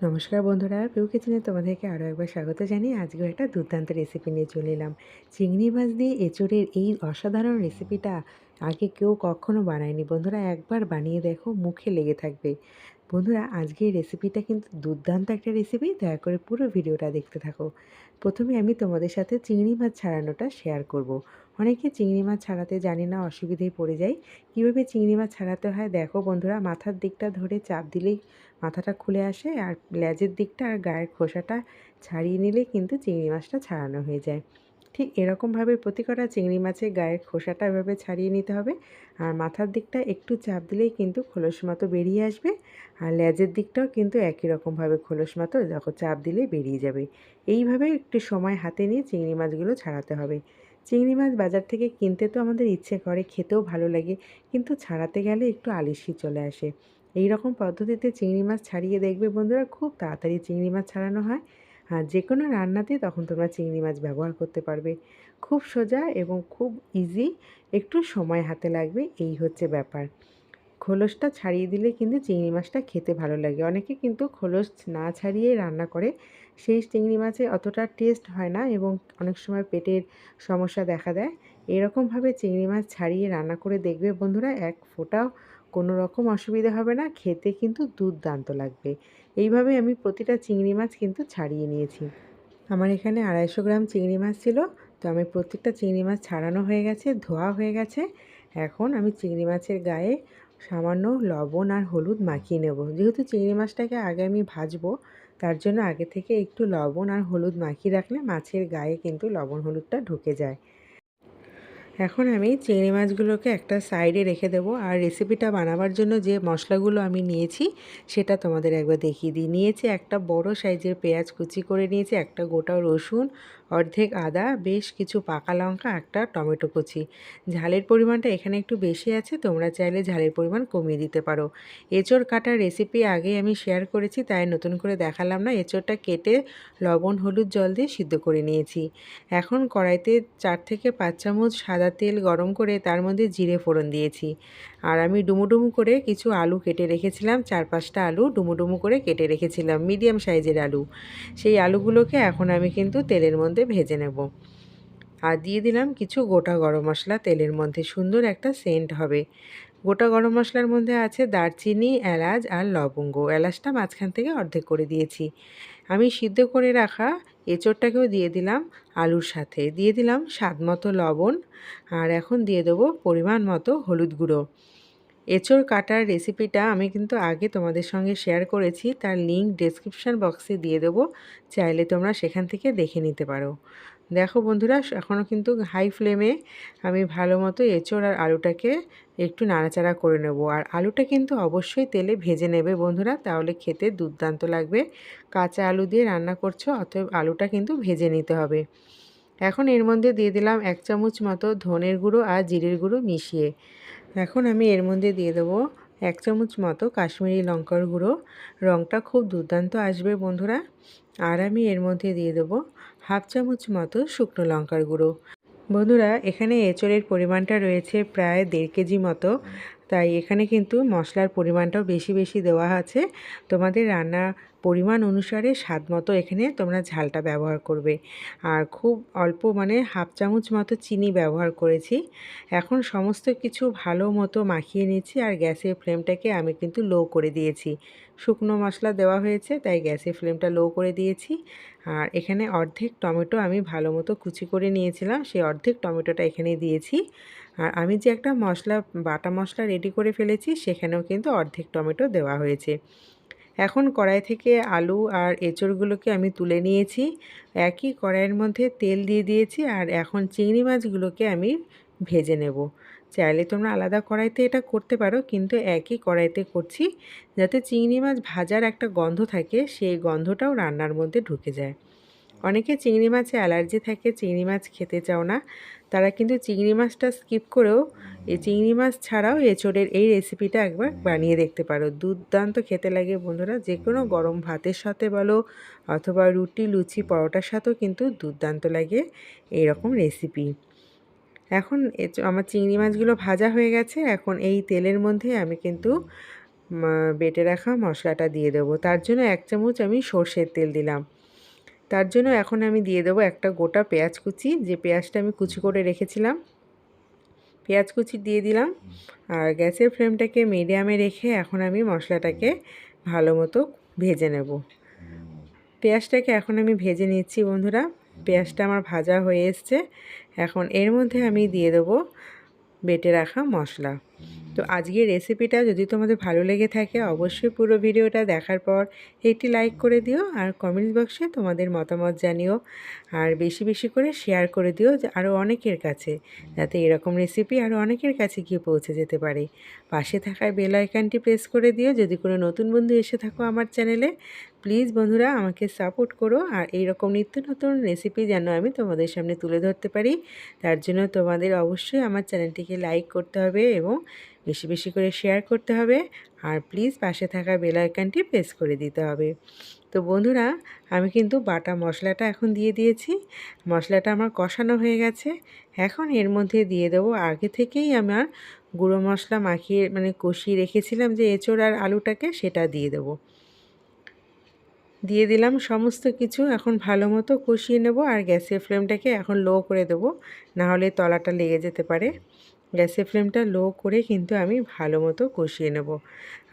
নমস্কার বন্ধুরা পেউ কিচেনে তোমাদেরকে আরও একবার স্বাগত জানিয়ে আজকেও একটা দুর্দান্ত রেসিপি নিয়ে চলে এলাম। চিংড়ি মাছ দিয়ে এঁচড়ের এই অসাধারণ রেসিপিটা আগে কেউ কখনো বানায়নি। বন্ধুরা, একবার বানিয়ে দেখো, মুখে লেগে থাকবে। বন্ধুরা আজকে এই রেসিপিটা কিন্তু দুর্দান্ত একটা রেসিপি দয়া করে পুরো ভিডিওটা দেখতে থাকো। প্রথমে আমি তোমাদের সাথে চিংড়ি মাছ ছাড়ানোটা শেয়ার করব। অনেকে চিংড়ি মাছ ছাড়াতে জানি না অসুবিধায় পড়ে যায়। কীভাবে চিংড়ি মাছ ছাড়াতে হয় দেখো বন্ধুরা, মাথার দিকটা ধরে চাপ দিলেই মাথাটা খুলে আসে আর লেজের দিকটা আর গায়ের খোসাটা ছাড়িয়ে নিলে কিন্তু চিংড়ি মাছটা ছাড়ানো হয়ে যায়। ঠিক এরকমভাবে প্রতি কটা চিংড়ি মাছের গায়ের খোসাটা এভাবে ছাড়িয়ে নিতে হবে। আর মাথার দিকটা একটু চাপ দিলেই কিন্তু খোলস মতো বেরিয়ে আসবে। আর লেজের দিকটাও কিন্তু একই রকমভাবে খোলস মতো দেখো চাপ দিলেই বেরিয়ে যাবে। এইভাবে একটু সময় হাতে নিয়ে চিংড়ি মাছগুলো ছাড়াতে হবে। চিংড়ি মাছ বাজার থেকে কিনতে তো আমাদের ইচ্ছে করে, খেতেও ভালো লাগে, কিন্তু ছাড়াতে গেলে একটু আলিশি চলে আসে। এই রকম পদ্ধতিতে চিংড়ি মাছ ছাড়িয়ে দেখবে বন্ধুরা, খুব তাড়াতাড়ি চিংড়ি মাছ ছাড়ানো হয়। আর যে কোনো রান্নাতে তখন তোমরা চিংড়ি মাছ ব্যবহার করতে পারবে। খুব সোজা এবং খুব ইজি একটু সময় হাতে লাগবে, এই হচ্ছে ব্যাপার। খোলসটা ছাড়িয়ে দিলে কিন্তু চিংড়ি মাছটা খেতে ভালো লাগে। অনেকে কিন্তু খোলস না ছাড়িয়ে রান্না করে। সেই চিংড়ি মাছে অতটা টেস্ট হয় না এবং অনেক সময় পেটের সমস্যা দেখা দেয়। এরকমভাবে চিংড়ি মাছ ছাড়িয়ে রান্না করে দেখবে বন্ধুরা, এক ফোঁটাও কোনো রকম অসুবিধা হবে না, খেতে কিন্তু দুর্দান্ত লাগবে। এইভাবে আমি প্রতিটা চিংড়ি মাছ কিন্তু ছাড়িয়ে নিয়েছি। আমার এখানে আড়াইশো গ্রাম চিংড়ি মাছ ছিল, তো আমি প্রত্যেকটা চিংড়ি মাছ ছাড়ানো হয়ে গেছে, ধোয়া হয়ে গেছে। এখন আমি চিংড়ি মাছের গায়ে সামান্য লবণ আর হলুদ মাখিয়ে নেব। যেহেতু চিংড়ি মাছটাকে আগে আমি ভাজবো, তার জন্য আগে থেকে একটু লবণ আর হলুদ মাখিয়ে রাখলে মাছের গায়ে কিন্তু লবণ হলুদটা ঢুকে যায়। এখন আমি চিংড়ি মাছগুলোকে একটা সাইডে রেখে দেব। আর রেসিপিটা বানাবার জন্য যে মশলাগুলো আমি নিয়েছি, সেটা তোমাদের একবার দেখিয়ে দিই। নিয়েছি একটা বড় সাইজের পেঁয়াজ কুচি করে নিয়েছি, একটা গোটা রসুন অর্ধেক আদা, বেশ কিছু পাকা লঙ্কা, একটা টমেটো কুচি। ঝালের পরিমাণটা এখানে একটু বেশি আছে, তোমরা চাইলে ঝালের পরিমাণ কমিয়ে দিতে পারো। এঁচড় কাটার রেসিপি আগে আমি শেয়ার করেছি, তাই নতুন করে দেখালাম না, এঁচড়টা কেটে লবণ, হলুদ জল দিয়ে সিদ্ধ করে নিয়েছি। এখন কড়াইতে চার থেকে পাঁচ চামচ সাদা তেল গরম করে তার মধ্যে জিরে ফোড়ন দিয়েছি। আর আমি ডুমুডুমু করে কিছু আলু কেটে রেখেছিলাম চার পাঁচটা আলু ডুমুডুমু করে কেটে রেখেছিলাম মিডিয়াম সাইজের আলু। সেই আলুগুলোকে এখন আমি কিন্তু তেলের মধ্যে ভেজে নেব। আর দিয়ে দিলাম কিছু গোটা গরম মশলা। তেলের মধ্যে সুন্দর একটা সেন্ট হবে। গোটা গরম মশলার মধ্যে আছে দারচিনি, এলাচ আর লবঙ্গ। এলাচটা মাঝখান থেকে অর্ধেক করে দিয়েছি। আমি সিদ্ধ করে রাখা এঁচড়টাকেও দিয়ে দিলাম আলুর সাথে। দিয়ে দিলাম স্বাদ মতো লবণ। আর এখন দিয়ে দেবো পরিমাণ মতো হলুদ গুঁড়ো। এঁচড় কাটার রেসিপিটা আমি কিন্তু আগে তোমাদের সঙ্গে শেয়ার করেছি। তার লিঙ্ক ডেসক্রিপশান বক্সে দিয়ে দেবো। চাইলে তোমরা সেখান থেকে দেখে নিতে পারো। দেখো বন্ধুরা এখনও কিন্তু হাই ফ্লেমে আমি ভালো মতো এঁচড় আর আলুটাকে একটু নাড়াচাড়া করে নেব। আর আলুটা কিন্তু অবশ্যই তেলে ভেজে নেবে বন্ধুরা, তাহলে খেতে দুর্দান্ত লাগবে। কাঁচা আলু দিয়ে রান্না করছ, অতএব আলুটা কিন্তু ভেজে নিতে হবে। এখন এর মধ্যে দিয়ে দিলাম এক চামচ মতো ধনের গুঁড়ো আর জিরের গুঁড়ো মিশিয়ে। এখন আমি এর মধ্যে দিয়ে দেবো এক চামচ মতো কাশ্মীরি লঙ্কার গুঁড়ো। রঙটা খুব দুর্দান্ত আসবে বন্ধুরা। আর আমি এর মধ্যে দিয়ে দেবো হাফ চামচ মতো শুকনো লঙ্কার গুঁড়ো। বন্ধুরা, এখানে এঁচড়ের পরিমাণটা রয়েছে প্রায় দেড় কেজি মতো। তাই এখানে কিন্তু মশলার পরিমাণটাও বেশি বেশি দেওয়া আছে। তোমাদের রান্না পরিমাণ অনুসারে স্বাদ মতো এখানে তোমরা ঝালটা ব্যবহার করবে। আর খুব অল্প মানে হাফ চামচ মতো চিনি ব্যবহার করেছি। এখন সমস্ত কিছু ভালো মতো মাখিয়ে নিচ্ছি আর গ্যাসের ফ্লেমটাকে আমি কিন্তু লো করে দিয়েছি। শুকনো মশলা দেওয়া হয়েছে, তাই গ্যাসের ফ্লেমটা লো করে দিয়েছি। আর এখানে অর্ধেক টমেটো আমি ভালো মতো কুচি করে নিয়েছিলাম, সেই অর্ধেক টমেটোটা এখানে দিয়েছি। আর আমি যে একটা মশলা, বাটা মশলা রেডি করে ফেলেছি, সেখানেও কিন্তু অর্ধেক টমেটো দেওয়া হয়েছে। এখন কড়াই থেকে আলু আর এঁচড়গুলোকে আমি তুলে নিয়েছি। একই কড়াইয়ের মধ্যে তেল দিয়ে দিয়েছি আর এখন চিংড়ি মাছগুলোকে আমি ভেজে নেব। চাইলে তোমরা আলাদা কড়াইতে এটা করতে পারো, কিন্তু একই কড়াইতে করছি যাতে চিংড়ি মাছ ভাজার একটা গন্ধ থাকে, সেই গন্ধটাও রান্নার মধ্যে ঢুকে যায়। অনেকে চিংড়ি মাছে অ্যালার্জি থাকে, চিংড়ি মাছ খেতে চাও না। তারা কিন্তু চিংড়ি মাছটা স্কিপ করেও এই চিংড়ি মাছ ছাড়াও এঁচড়ের এই রেসিপিটা একবার বানিয়ে দেখতে পারো। দুর্দান্ত খেতে লাগে বন্ধুরা যে কোনো গরম ভাতের সাথে বলো অথবা রুটি, লুচি, পরোটার সাথেও কিন্তু দুর্দান্ত লাগে এই রকম রেসিপি। এখন আমার চিংড়ি মাছগুলো ভাজা হয়ে গেছে, এখন এই তেলের মধ্যে আমি কিন্তু বেটে রাখা মশলাটা দিয়ে দেবো। তার জন্য এক চামচ আমি সর্ষের তেল দিলাম। তার জন্য এখন আমি দিয়ে দেবো একটা গোটা পেঁয়াজ কুচি। যে পেঁয়াজটা আমি কুচি করে রেখেছিলাম, পেঁয়াজ কুচি দিয়ে দিলাম আর গ্যাসের ফ্লেমটাকে মিডিয়ামে রেখে এখন আমি মশলাটাকে ভালো মতো ভেজে নেব। পেঁয়াজটাকে এখন আমি ভেজে নিচ্ছি বন্ধুরা, পেঁয়াজটা আমার ভাজা হয়ে এসছে। এখন এর মধ্যে আমি দিয়ে দেবো বেটে রাখা মশলা। তো আজকের রেসিপিটা যদি তোমাদের ভালো লেগে থাকে, অবশ্যই পুরো ভিডিওটা দেখার পর একটি লাইক করে দিও আর কমেন্ট বক্সে তোমাদের মতামত জানিও। আর বেশি বেশি করে শেয়ার করে দিও আরও অনেকের কাছে, যাতে এরকম রেসিপি আরও অনেকের কাছে গিয়ে পৌঁছে যেতে পারে। পাশে থাকায় বেল আইকনটি প্রেস করে দিও। যদি কোনো নতুন বন্ধু এসে থাকো আমার চ্যানেলে প্লিজ বন্ধুরা আমাকে সাপোর্ট করো আর এইরকম নিত্য নতুন রেসিপি যেন আমি তোমাদের সামনে তুলে ধরতে পারি। তার জন্য তোমাদের অবশ্যই আমার চ্যানেলটিকে লাইক করতে হবে এবং বেশি বেশি করে শেয়ার করতে হবে। আর প্লিজ পাশে থাকা বেল আইকনটি প্রেস করে দিতে হবে। তো বন্ধুরা, আমি কিন্তু বাটা মশলাটা এখন দিয়ে দিয়েছি। মশলাটা আমার কষানো হয়ে গেছে। এখন এর মধ্যে দিয়ে দেবো। আগে থেকেই আমার গুঁড়ো মশলা মাখিয়ে মানে কষিয়ে রেখেছিলাম যে এঁচোড় আর আলুটাকে, সেটা দিয়ে দেবো। দিয়ে দিলাম সমস্ত কিছু, এখন ভালো মতো কষিয়ে নেব আর গ্যাসের ফ্লেমটাকে এখন লো করে দেবো, নাহলে তলাটা লেগে যেতে পারে। গ্যাসের ফ্লেমটা লো করে কিন্তু আমি ভালো মতো কষিয়ে নেব।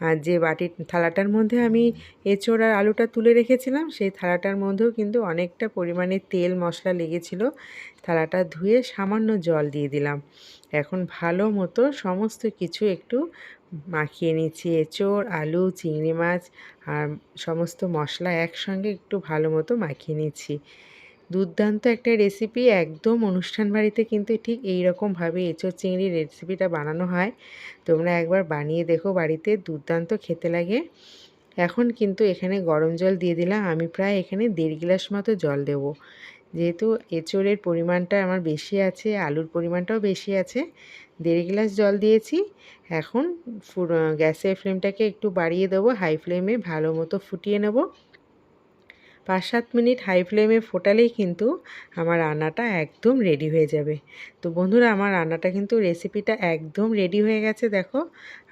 আর যে বাটির থালাটার মধ্যে আমি এঁচোড় আর আলুটা তুলে রেখেছিলাম, সেই থালাটার মধ্যেও কিন্তু অনেকটা পরিমাণে তেল মশলা লেগেছিল। থালাটা ধুয়ে সামান্য জল দিয়ে দিলাম। এখন ভালো মতো সমস্ত কিছু একটু মাখিয়ে নিচ্ছি। এঁচোড়, আলু, চিংড়ি মাছ আর সমস্ত মশলা একসঙ্গে একটু ভালো মতো মাখিয়ে নিচ্ছি। দুর্দান্ত একটা রেসিপি একদম অনুষ্ঠান বাড়িতে কিন্তু ঠিক এই রকমভাবে এঁচোড় চিংড়ির রেসিপিটা বানানো হয়। তোমরা একবার বানিয়ে দেখো বাড়িতে, দুর্দান্ত খেতে লাগে। এখন কিন্তু এখানে গরম জল দিয়ে দিলাম, আমি প্রায় এখানে দেড় গ্লাস মতো জল দেব। যেহেতু এঁচোড়ের পরিমাণটা আমার বেশি আছে, আলুর পরিমাণটাও বেশি আছে, দেড় গ্লাস জল দিয়েছি। এখন গ্যাসের ফ্লেমটাকে একটু বাড়িয়ে দেবো, হাই ফ্লেমে ভালো মতো ফুটিয়ে নেব। পাঁচ সাত মিনিট হাই ফ্লেমে ফোটালেই কিন্তু আমার রান্নাটা একদম রেডি হয়ে যাবে। তো বন্ধুরা, আমার রান্নাটা কিন্তু রেসিপিটা একদম রেডি হয়ে গেছে, দেখো।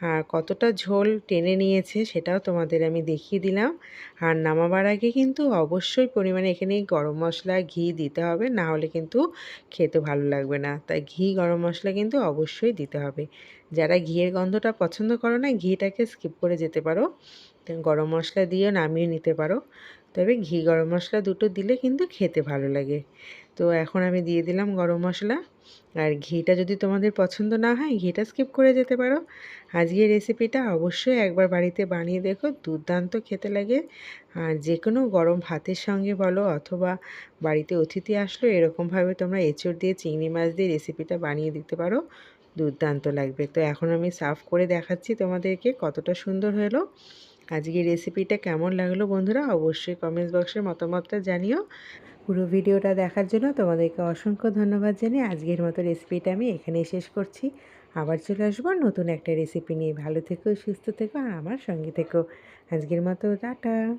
আর কতটা ঝোল টেনে নিয়েছে সেটাও তোমাদের আমি দেখিয়ে দিলাম। আর নামাবার আগে কিন্তু অবশ্যই পরিমাণে এখানে গরম মশলা, ঘি দিতে হবে, না হলে কিন্তু খেতে ভালো লাগবে না। তাই ঘি, গরম মশলা কিন্তু অবশ্যই দিতে হবে। যারা ঘিয়ের গন্ধটা পছন্দ করো না, ঘিটাকে স্কিপ করে যেতে পারো। গরম মশলা দিয়েও নামিয়ে নিতে পারো। তবে ঘি গরম মশলা দুটো দিলে কিন্তু খেতে ভালো লাগে। তো এখন আমি দিয়ে দিলাম গরম মশলা। আর ঘিটা যদি তোমাদের পছন্দ না হয়, ঘিটা স্কিপ করে যেতে পারো। আজকের রেসিপিটা অবশ্যই একবার বাড়িতে বানিয়ে দেখো, দুর্দান্ত খেতে লাগে। আর যে কোনো গরম ভাতের সঙ্গে বলো অথবা বাড়িতে অতিথি আসলো, এরকমভাবে তোমরা এঁচড় দিয়ে, চিংড়ি মাছ দিয়ে রেসিপিটা বানিয়ে দিতে পারো। দুর্দান্ত লাগবে। তো এখন আমি সার্ভ করে দেখাচ্ছি তোমাদেরকে কতটা সুন্দর হলো। আজকে রেসিপিটা কেমন লাগল বন্ধুরা? অবশ্যই কমেন্টস বক্সে মতামতটা জানিও। পুরো ভিডিওটা দেখার জন্য তোমাদেরকে অসংখ্য ধন্যবাদ জানিয়ে আজকের মতো রেসিপিটা আমি এখানেই শেষ করছি। আবার চলে আসব নতুন একটা রেসিপি নিয়ে। ভালো থেকো, সুস্থ থেকো আর আমার সঙ্গে থেকো। আজকের মতো, টাটা।